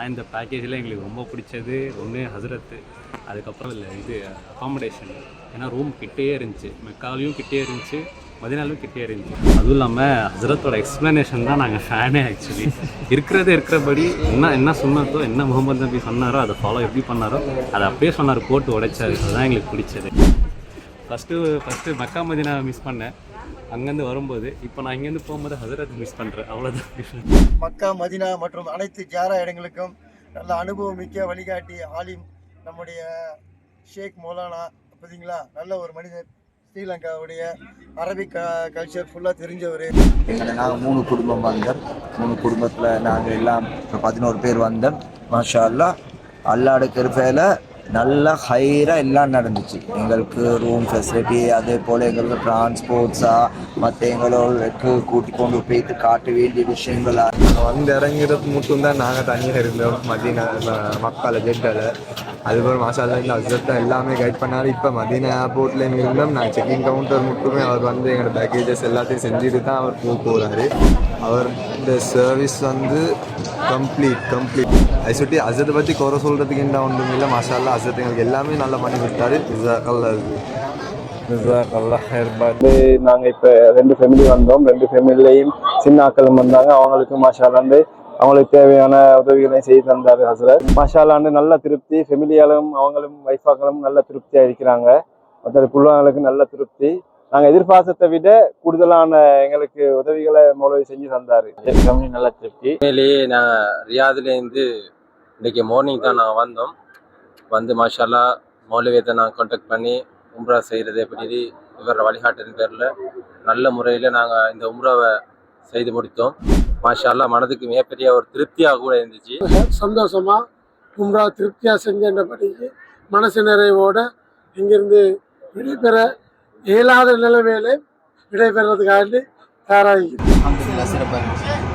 ஆனால் இந்த பேக்கேஜில் எங்களுக்கு ரொம்ப பிடிச்சது ஒன்று ஹசரத்து. அதுக்கப்புறம் இல்லை இது அகாமடேஷன் ஏன்னா ரூம் கிட்டேயே இருந்துச்சு. மெக்காலையும் கிட்டே இருந்துச்சு. மதினாலும் கிட்டே இருந்துச்சு. அதுவும் இல்லாமல் ஹசரத்தோட எக்ஸ்ப்ளனேஷன் தான் நாங்கள் ஃபேனே ஆக்சுவலி இருக்கிறதே இருக்கிறபடி என்ன என்ன சொன்னதோ என்ன முகமது நபி சொன்னாரோ அதை ஃபாலோ எப்படி பண்ணாரோ அதை அப்படியே சொன்னார் போட்டு உடைச்சாரு. அதுதான் எங்களுக்கு பிடிச்சது. First first Mecca Medina miss பண்ணேன். அங்கேருந்து வரும்போது இப்போ நான் இங்கேருந்து போகும்போது ஹசரத் மிஸ் பண்ணுறேன் அவ்வளோதான் மக்கா மதினா மற்றும் அனைத்து ஜாரா இடங்களுக்கும் நல்ல அனுபவமிக்க வழிகாட்டி ஆலிம் நம்முடைய ஷேக் மௌலானா பார்த்தீங்களா? நல்ல ஒரு மனிதர். ஸ்ரீலங்காவுடைய அரபிக் கல்ச்சர் ஃபுல்லாக தெரிஞ்சவர். எங்களை நாங்கள் மூணு குடும்பம் வந்தோம். மூணு குடும்பத்தில் நாங்கள் எல்லாம் பதினோரு பேர் வந்தோம். மாஷா அல்லா அல்லாட கிருப்பையில் நல்ல ஹைராக எல்லாம் நடந்துச்சு. எங்களுக்கு ரூம் ஃபெசிலிட்டி அதே போல் எங்களுக்கு டிரான்ஸ்போர்ட்ஸாக மற்ற எங்களுக்கு கூட்டி கொண்டு போயிட்டு காட்ட வேண்டிய விஷயங்களா வந்து இறங்கிறது மட்டும்தான் நாங்கள் தனியாக இருந்தோம். மதினா மக்கால ஜெட்டில். அதுக்கப்புறம் மாசாலா இந்த தான் எல்லாமே கைட் பண்ணாரு. இப்போ மதினா ஏர்போர்ட்லேயும் இருந்தோம். நான் செக்கிங் கவுண்டர் மட்டுமே அவர் வந்து எங்களோட பேக்கேஜஸ் எல்லாத்தையும் செஞ்சுட்டு தான் அவர் போக போகிறாரு அவர் இந்த சர்வீஸ் வந்து கம்ப்ளீட் கம்ப்ளீட் அதை சுட்டி அசத்தை பற்றி குறை சொல்கிறதுக்கு என்ன ஒன்றும் இல்லை மாசாலா அசத் எங்களுக்கு எல்லாமே நல்லா பண்ணி கொடுத்தாரு ஜாக்கல்லா வந்து நாங்கள் இப்போ ரெண்டு ஃபேமிலி வந்தோம் ரெண்டு ஃபேமிலிலையும் சின்ன ஆக்களும் வந்தாங்க அவங்களுக்கு மாஷாலாண்டு அவங்களுக்கு தேவையான உதவிகளையும் செய்து தந்தார் ஹசரத் மாஷாலாண்டு நல்ல திருப்தி ஃபெமிலியாலும் அவங்களும் வைஃபாக்களும் நல்ல திருப்தியாக இருக்கிறாங்க மற்ற பிள்ளைங்களுக்கு நல்ல திருப்தி நாங்கள் எதிர்பார்த்ததை விட கூடுதலான எங்களுக்கு உதவிகளை மௌலவி செஞ்சு தந்தார். நல்ல திருப்தி. உண்மையிலேயே நான் ரியாதுலேருந்து இன்னைக்கு மார்னிங் தான் நான் வந்தோம். வந்து மாஷால்லா மௌலவியத்தை நான் கான்டாக்ட் பண்ணி உம்ரா செய்கிறது எப்படி இவரோட வழிகாட்டின் பேரில் நல்ல முறையில் நாங்கள் இந்த உம்ராவை செய்து முடித்தோம். மாஷால்லா மனதுக்கு மிகப்பெரிய ஒரு திருப்தியாக கூட இருந்துச்சு. சந்தோஷமா உம்ரா திருப்தியா செஞ்சபடிக்கு மனசு நிறைவோட இங்கிருந்து விடைபெற இயலாத நிலைமையில விடைபெறதுக்காண்டி தயாராகிக்கிறேன்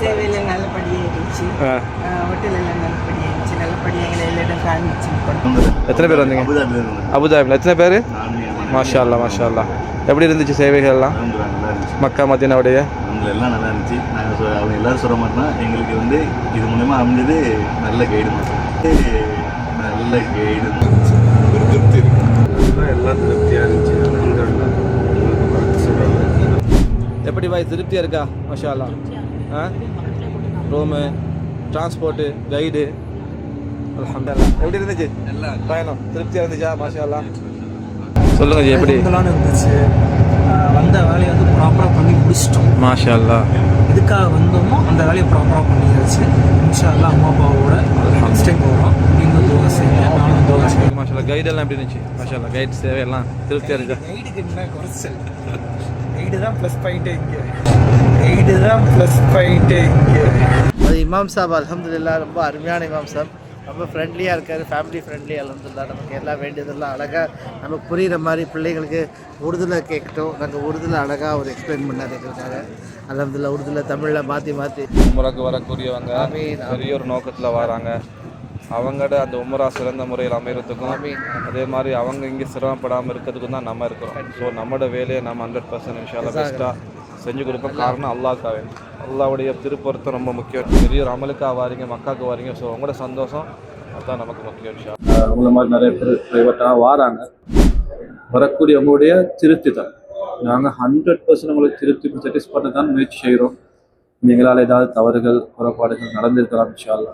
சேவையில் நல்லபடியாக இருந்துச்சு ஹோட்டலில் நல்லபடியாக இருந்துச்சு நல்லபடியாக எங்களை எல்லா இடம் காமிச்சு கொண்டு எத்தனை பேர் வந்தீங்க? அபுதாபியில் எத்தனை பேர்? மாஷா அல்லா மாஷா அல்லா எப்படி இருந்துச்சு சேவைகள்லாம்? மக்கா மதினாவுடைய? அவங்க எல்லாம் நல்லா இருந்துச்சு. நாங்கள் அவங்க எல்லாரும் சொல்ல மாட்டோம்னா எங்களுக்கு வந்து இது மூலயமா அமைஞ்சது நல்ல கைடு நல்ல கைடு ஒரு திருப்தி இருக்கு. எல்லாம் திருப்தியாக இருந்துச்சு எப்படி பாய் திருப்தியாக இருக்கா? மாஷா அல்லா ஆ? ரூமு டிரான்ஸ்போர்ட்டு கைடு அல்ஹம்துலில்லாஹ். எப்படி இருந்துச்சு? பயணம் திருப்தியாக இருந்துச்சா? மாஷா அல்லா சொல்லுங்க எப்படி? இருந்துச்சு. வந்த வேலையை வந்து ப்ராப்பராக பண்ணி முடிச்சிட்டோம். மாஷா அல்லா எதுக்காக வந்தோமோ அந்த வேலையை ப்ராப்பராக பண்ணியாச்சு. இன்ஷா அல்லாஹ் அம்மா அப்பாவோட செய்யுங்க மாஷா அல்லா கைடு எல்லாம் எப்படி இருந்துச்சு? மாஷா அல்லா கைட் சேவை எல்லாம் திருப்தியாக இருந்துச்சா கைடுக்கு என்ன குறைச்சல். கைடு தான் ப்ளஸ் பாயிண்ட்டே இங்கே. கைடு தான் ப்ளஸ் பாயிண்ட்டே இங்கே. அது இமாம் சாப் அல்ஹம்துலில்லா ரொம்ப அருமையான இமாம் சாப். ரொம்ப ஃப்ரெண்ட்லியாக இருக்கார் ஃபேமிலி ஃப்ரெண்ட்லி அல்ஹம்துலில்லா. நமக்கு எல்லாம் வேண்டியதெல்லாம் அழகாக நமக்கு புரிகிற மாதிரி பிள்ளைங்களுக்கு உருதுல கேட்கட்டும் நாங்கள் உருதுல அழகாக அவர் எக்ஸ்பிளைன் பண்ணார் எங்களுக்காக. அல்ஹம்துலில்லா உருதுல தமிழில் மாற்றி மாற்றி உமராக்கு வரக்கூடியவங்க பெரிய ஒரு நோக்கத்தில் வராங்க. அவங்களோட அந்த உமரா சிறந்த முறையில் அமைகிறதுக்கும். அதே மாதிரி அவங்க இங்கே சிரமப்படாமல் இருக்கிறதுக்கும் தான் நம்ம இருக்கிறோம். ஸோ நம்மளோட வேலையை நம்ம ஹண்ட்ரட் பர்சன்ட் இன்ஷால்லா பெஸ்ட்டாக செஞ்சு கொடுப்போம். காரணம் அல்லாஹ்க்காக அல்லாவுடைய திருப்பொருத்தம் ரொம்ப முக்கியம். பெரிய ஒரு அமலுக்காக வாரீங்க மக்காவுக்கு வாரீங்க. ஸோ உங்களோட சந்தோஷம் அதுதான் நமக்கு முக்கியம் இன்ஷா உங்களை மாதிரி நிறைய பேர் ப்ரைவேட்டாக வாராங்க. வரக்கூடியவங்களுடைய திருப்தி தான் நாங்கள் ஹண்ட்ரட் பர்சன்ட் உங்களுக்கு திருப்தி சாட்டிஸ் பண்ண தான் முயற்சி செய்கிறோம் எங்களால் ஏதாவது தவறுகள் குறைபாடுகள் நடந்திருக்கலாம் இன்ஷால்லா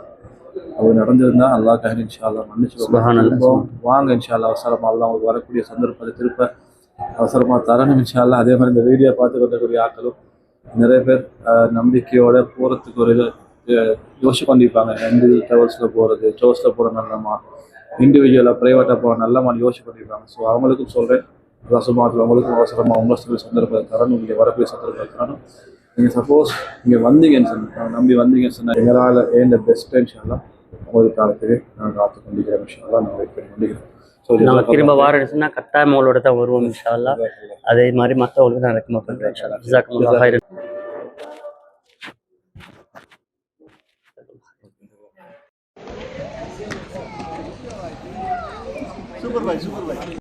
அது நடந்திருந்தா அல்லா கஹர் இன்ஷால்லா மன்னிச்சு வாங்க இன்ஷால்லா அவசரமாக அல்லா உங்களுக்கு வரக்கூடிய சந்தர்ப்பத்தை திருப்ப அவசரமாக தரணும் இன்ஷால்லா அதே மாதிரி இந்த வீடியோ பார்த்து கொண்டக்கூடிய ஆட்களும் நிறைய பேர் நம்பிக்கையோட போகிறதுக்கு ஒரு இது யோசிச்சு கொண்டிருப்பாங்க. எந்த ட்ராவல்ஸில் போகிறது ட்ரோஸில் போகிற நல்லமா இண்டிவிஜுவலாக ப்ரைவேட்டாக போகிற நல்லமான்னு யோசிச்சு கொண்டிருப்பாங்க. ஸோ அவங்களுக்கும் சொல்கிறேன் ரசமாத்தில் அவங்களுக்கும் அவசரமாக உங்களுக்கு சந்தர்ப்பத்தை தரணும். நீங்கள் வரக்கூடிய சந்தர்ப்பத்தை தரணும். நீங்கள் சப்போஸ் நீங்கள் வந்தீங்கன்னு சொன்னால் நம்பி வந்தீங்கன்னு சொன்னால் எங்களால் ஏன் பெஸ்ட் இன்ஷால்லாம் உங்களுக்கு காலத்துக்கு நான் காத்து கொண்டிருக்கிறேன் இன்ஷால்லாம் நான் வெயிட் பண்ணி கொண்டிருக்கிறேன். ஸோ நம்ம திரும்ப வாரடிச்சுன்னா கட்டாயம் உங்களோட தான் வருவோம் இன்ஷால்லா அதே மாதிரி மற்றவங்களுக்கு நான் ரெக்கமெண்ட் பண்ணுறேன் இன்ஷால்லா ஜிசாக்கமுல்லாஹ் ஹைரன். சூப்பர் பாய் சூப்பர் பாய்